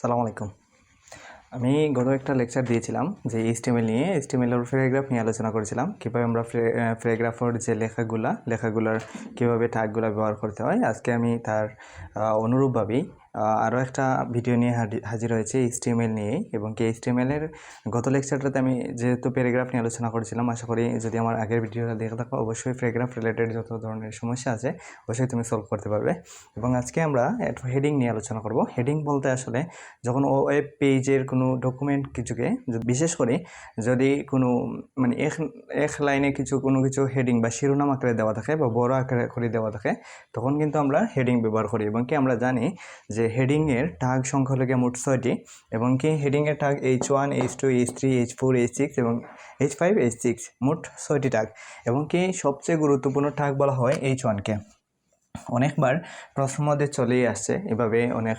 সালাম আলাইকুম। আমি গত একটা লেকচার দিয়েছিলাম যে এইচটিএমএল নিয়ে। এইচটিএমএলের ফ্রেগ্রাফ নিয়ে আলোচনা করেছিলাম। কীভাবে আমরা প্যারাগ্রাফের যে লেখাগুলা, লেখাগুলার কীভাবে ট্যাগগুলো ব্যবহার করতে হয়, আজকে আমি তার অনুরূপভাবেই আরও একটা ভিডিও নিয়ে হাজি- হাজির হয়েছে এইচটিএমএল নিয়ে এবং কি এইচটিএমএলের গত লেকচারটাতে আমি যেহেতু প্যারাগ্রাফ নিয়ে আলোচনা করেছিলাম, আশা করি যদি আমার আগের ভিডিওটা দেখে থাকো, অবশ্যই প্যারাগ্রাফ রিলেটেড যত ধরনের সমস্যা আছে, অবশ্যই তুমি সলভ করতে পারবে। এবং আজকে আমরা হেডিং নিয়ে আলোচনা করব। হেডিং বলতে আসলে যখন ও ওয়েব পেজের কোনো ডকুমেন্ট কিছুকে বিশেষ করে যদি কোনো মানে এক এক লাইনে কিছু, কোনো কিছু হেডিং বা শিরোনাম আকারে দেওয়া থাকে বা বড় আকারে করে দেওয়া থাকে, তখন কিন্তু আমরা হেডিং ব্যবহার করি। এবং কি আমরা জানি যে হেডিংয়ের টাগ সংখ্যা হলো মোট ছয়টি এবং কি হেডিংয়ের tag H one H two H three H four H six এবং এইচ ফাইভ এইচ সিক্স মোট ছয়টি টাগ এবং কি সবচেয়ে গুরুত্বপূর্ণ টাগ বলা হয় এইচ ওয়ানকে অনেকবার প্রশ্ন মধ্যে চলেই আসছে, এভাবে অনেক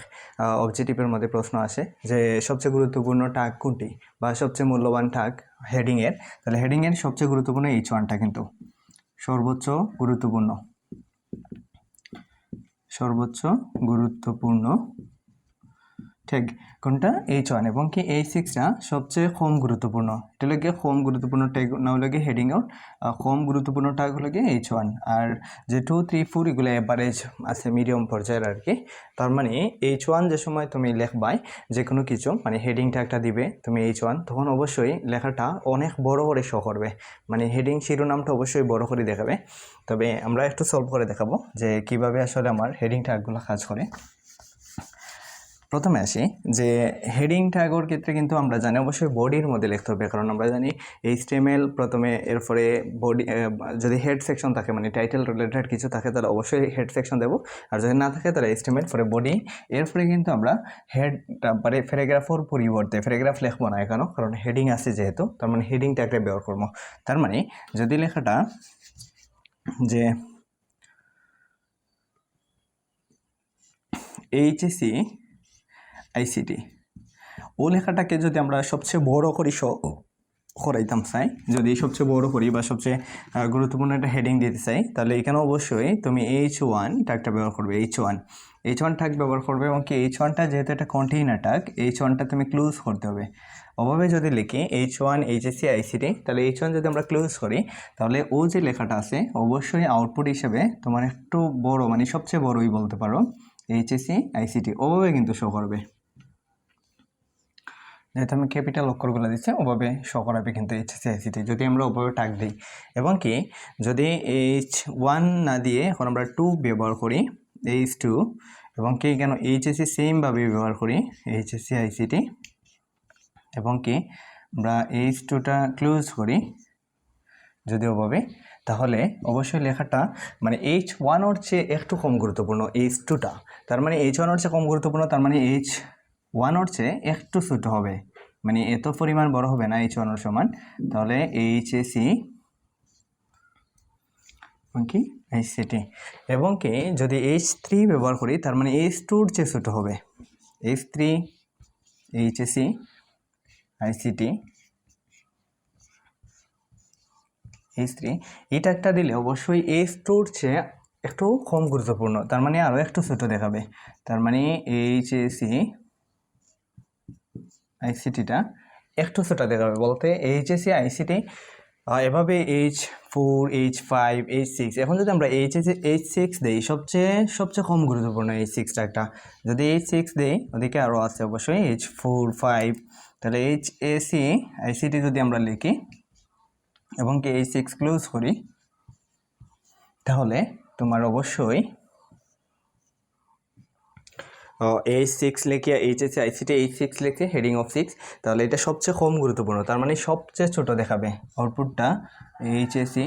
অবজেক্টিভের মধ্যে প্রশ্ন আসে যে সবচেয়ে গুরুত্বপূর্ণ টাগ কোনটি বা সবচেয়ে মূল্যবান টাগ হেডিংয়ের তাহলে হেডিংয়ের সবচেয়ে গুরুত্বপূর্ণ এইচ ওয়ানটা কিন্তু সর্বোচ্চ গুরুত্বপূর্ণ। সর্বোচ্চ গুরুত্বপূর্ণ ঠিক। কোনটা? এইচ ওয়ান এবং কি এই সিক্সটা সবচেয়ে কম গুরুত্বপূর্ণ? এটা হলো গিয়ে কম গুরুত্বপূর্ণ ট্যাগ না হলো গিয়ে হেডিং আউট কম গুরুত্বপূর্ণ ট্যাগ হলো গিয়ে এইচ ওয়ান আর যে টু থ্রি ফোর এগুলো অ্যাভারেজ আছে মিডিয়াম পর্যায়ের আর কি তার মানে এইচ ওয়ান যে সময় তুমি লেখবাই যে কোনো কিছু মানে হেডিং ট্যাগটা দিবে তুমি এইচ ওয়ান তখন অবশ্যই লেখাটা অনেক বড় করে শো করবে। মানে হেডিং শিরোনামটা অবশ্যই বড় করে দেখাবে। তবে আমরা একটু সলভ করে দেখাবো যে কীভাবে আসলে আমার হেডিং ট্যাগগুলো কাজ করে। প্রথমে আসি যে হেডিং ট্যাগর ক্ষেত্রে কিন্তু আমরা জানি অবশ্যই বডির মধ্যে লিখতে হবে, কারণ আমরা জানি এইচটিএমএল প্রথমে এরপরে বডি যদি হেড সেকশন থাকে মানে টাইটেল রিলেটেড কিছু থাকে, তাহলে অবশ্যই হেড সেকশন দেবো, আর যদি না থাকে, তাহলে এইচটিএমএল পরে বডি। এরপরে কিন্তু আমরা হেড মানে প্যারাগ্রাফের পরিবর্তে, প্যারাগ্রাফ লিখব না এখানেও কারণ হেডিং আছে যেহেতু, তার মানে হেডিং ট্যাগটা ব্যবহার করব। তার মানে যদি লেখাটা যে এইচএসি আইসিটি। ও লেখাটাকে যদি আমরা সবচেয়ে বড় করি স, করাইতাম, চাই। যদি সবচেয়ে বড় করি বা সবচেয়ে গুরুত্বপূর্ণ একটা হেডিং দিতে চাই, তাহলে এখানে অবশ্যই তুমি এইচ ওয়ান ট্যাগটা ব্যবহার করবে H one H one tag ব্যবহার করবে এবং কি এইচ ওয়ানটা যেহেতু একটা কন্টেইনার ট্যাগ এইচ ওয়ানটা তুমি ক্লোজ করতে হবে। ওভাবে যদি লিখি এইচ ওয়ান এইচএসসি আইসিটি তাহলে এইচ ওয়ান যদি আমরা ক্লোজ করি, তাহলে ও যে লেখাটা আছে, অবশ্যই আউটপুট হিসেবে তোমার একটু বড় মানে সবচেয়ে বড়ই বলতে পারো এইচএসসি আইসিটি ওভাবে কিন্তু শো করবে। যেহেতু আমি ক্যাপিটাল অক্ষরগুলো দিচ্ছি, ওভাবে শো করাবে কিন্তু এইচএসসি আইসিটি যদি আমরা ওভাবে টাক দিই। এবং কি, যদি এইচ ওয়ান না দিয়ে এখন আমরা টু ব্যবহার করি এইচ টু এবং কি কেন এইচএসসি সেমভাবে ব্যবহার করি এইচএসসি আইসিটি এবং কি আমরা এইচ টুটা ক্লোজ করি, যদি ওভাবে, তাহলে অবশ্যই লেখাটা মানে এইচ ওয়ান ওর চেয়ে একটু কম গুরুত্বপূর্ণ এইচ টুটা তার মানে এইচ ওয়ান ওর চেয়ে কম গুরুত্বপূর্ণ, তার মানে এইচ ওয়ান ওর চেয়ে একটু ছোটো হবে। মানে এত পরিমাণ বড় হবে না এইচ ওয়ান ওর সমান। তাহলে এইচ এসি এবং কি? এইচসিটি এবং কি? যদি এইচ থ্রি ব্যবহার করি, তার মানে এইচ টুর চেয়ে ছোটো হবে। H three HSC ICT H three এটা একটা দিলে অবশ্যই এইচ টুর চেয়ে একটু কম গুরুত্বপূর্ণ। তার মানে আরও একটু ছোটো দেখাবে। তার মানে এইচ এসি আইসিটিটা একটু ছোটো দেখাবে বলতে এইচএসি আইসিটি এভাবে H four H five H six এখন যদি আমরা এইচ এসি এইচ সিক্স দিই, সবচেয়ে সবচেয়ে কম গুরুত্বপূর্ণ এইচ সিক্সটা একটা। যদি এইচ সিক্স দিই, ওদিকে আরও আছে অবশ্যই এইচ ফোর ফাইভ তাহলে এইচ এসি আইসিটি যদি আমরা লিখি, এবং কি এইচ সিক্স ক্লোজ করি, তাহলে তোমার অবশ্যই এইচ সিক্স লিখে এইচএসসি আইসিটি এইচ সিক্স লিখে হেডিং অফ সিক্স তাহলে এটা সবচেয়ে কম গুরুত্বপূর্ণ, তার মানে সবচেয়ে ছোট দেখাবে আউটপুটটা এইচএসসি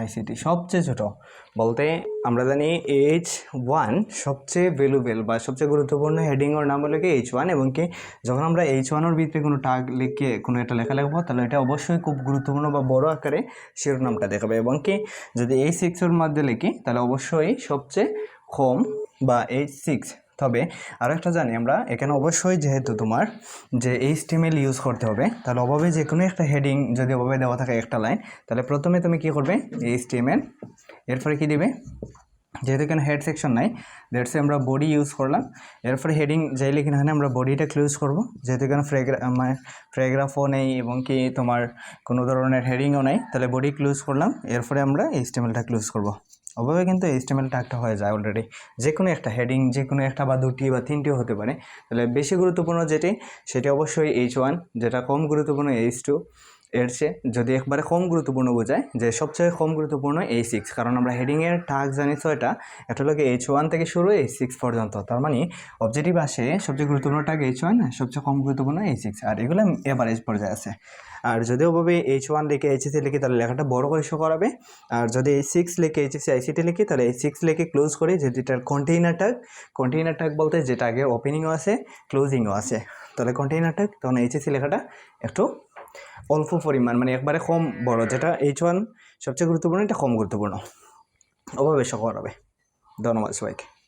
আইসিটি সবচেয়ে ছোট। বলতে আমরা জানি এইচ ওয়ান সবচেয়ে ভ্যালুবেল বা সবচেয়ে গুরুত্বপূর্ণ হেডিং ওর নাম হলো কি এইচ ওয়ান এবং কি যখন আমরা এইচ ওয়ানের ভিতরে কোনো টাগ লিখে কোনো একটা লেখা লিখব, তাহলে এটা অবশ্যই খুব গুরুত্বপূর্ণ বা বড় আকারে শিরোনামটা দেখাবে, এবং কি যদি এই সিক্সের মধ্যে লিখি, তাহলে অবশ্যই সবচেয়ে কম বা এইচ সিক্স তবে আরও একটা জানি আমরা, এখানে অবশ্যই যেহেতু তোমার যে এইচটিএমএল ইউজ করতে হবে, তাহলে অভাবে যে কোনো একটা হেডিং যদি অভাবে দেওয়া থাকে একটা লাইন তাহলে প্রথমে তুমি কি করবে? এইচটিএমএল এরপরে কি দিবে? যেহেতু এখানে হেড সেকশন নাই দ্যাটসে আমরা বডি ইউজ করলাম। এরপরে হেডিং যাইলে কিনা আমরা বডিটা ক্লোজ করব। যেহেতু এখানে ফ্রেগ্রা মানে ফ্রেগ্রাফও নেই এবং কি তোমার কোনো ধরনের হেডিংও নেই, তাহলে বডি ক্লোজ করলাম। এরপরে আমরা এই স্টেমেলটা ক্লোজ করব। ওভাবে কিন্তু এই স্টেমেলটা একটা হয়ে যায় অলরেডি যে কোনো একটা হেডিং যে কোনো একটা বা দুটি বা তিনটিও হতে পারে। তাহলে বেশি গুরুত্বপূর্ণ যেটি, সেটি অবশ্যই এইচ ওয়ান যেটা কম গুরুত্বপূর্ণ এইচ টু এর চেয়ে যদি একবারে কম গুরুত্বপূর্ণ বোঝায় যে সবচেয়ে কম গুরুত্বপূর্ণ এই সিক্স কারণ আমরা হেডিংয়ের টাগ জানি ছয়টা এটা হলো এইচ ওয়ান থেকে শুরু এইচ সিক্স পর্যন্ত, তার মানে অবজেক্টিভ আসে সবচেয়ে গুরুত্বপূর্ণ টাক এইচ ওয়ান সবচেয়ে কম গুরুত্বপূর্ণ এই সিক্স আর এগুলো এভারেজ পর্যায়ে আছে। আর যদি ওভাবে এইচ ওয়ান লিখে এইচএসি লিখি, তাহলে লেখাটা বড় করে শো করাবে। আর যদি এই সিক্স লিখে এইচএসি আইসিটি লিখি, তাহলে এই সিক্স লিখে ক্লোজ করি যেটার কন্টেইনার টাক কন্টেইনার টাক বলতে যেটা আগে ওপেনিংও আছে ক্লোজিংও আছে। তাহলে কন্টেইনার টাগ তখন এইচএসি লেখাটা একটু অল্প পরিমাণ মানে একবারে কম বড়, যেটা এইচ ওয়ান সবচেয়ে গুরুত্বপূর্ণ, এটা কম গুরুত্বপূর্ণ। অভাবে সকল হবে। ধন্যবাদ সবাইকে।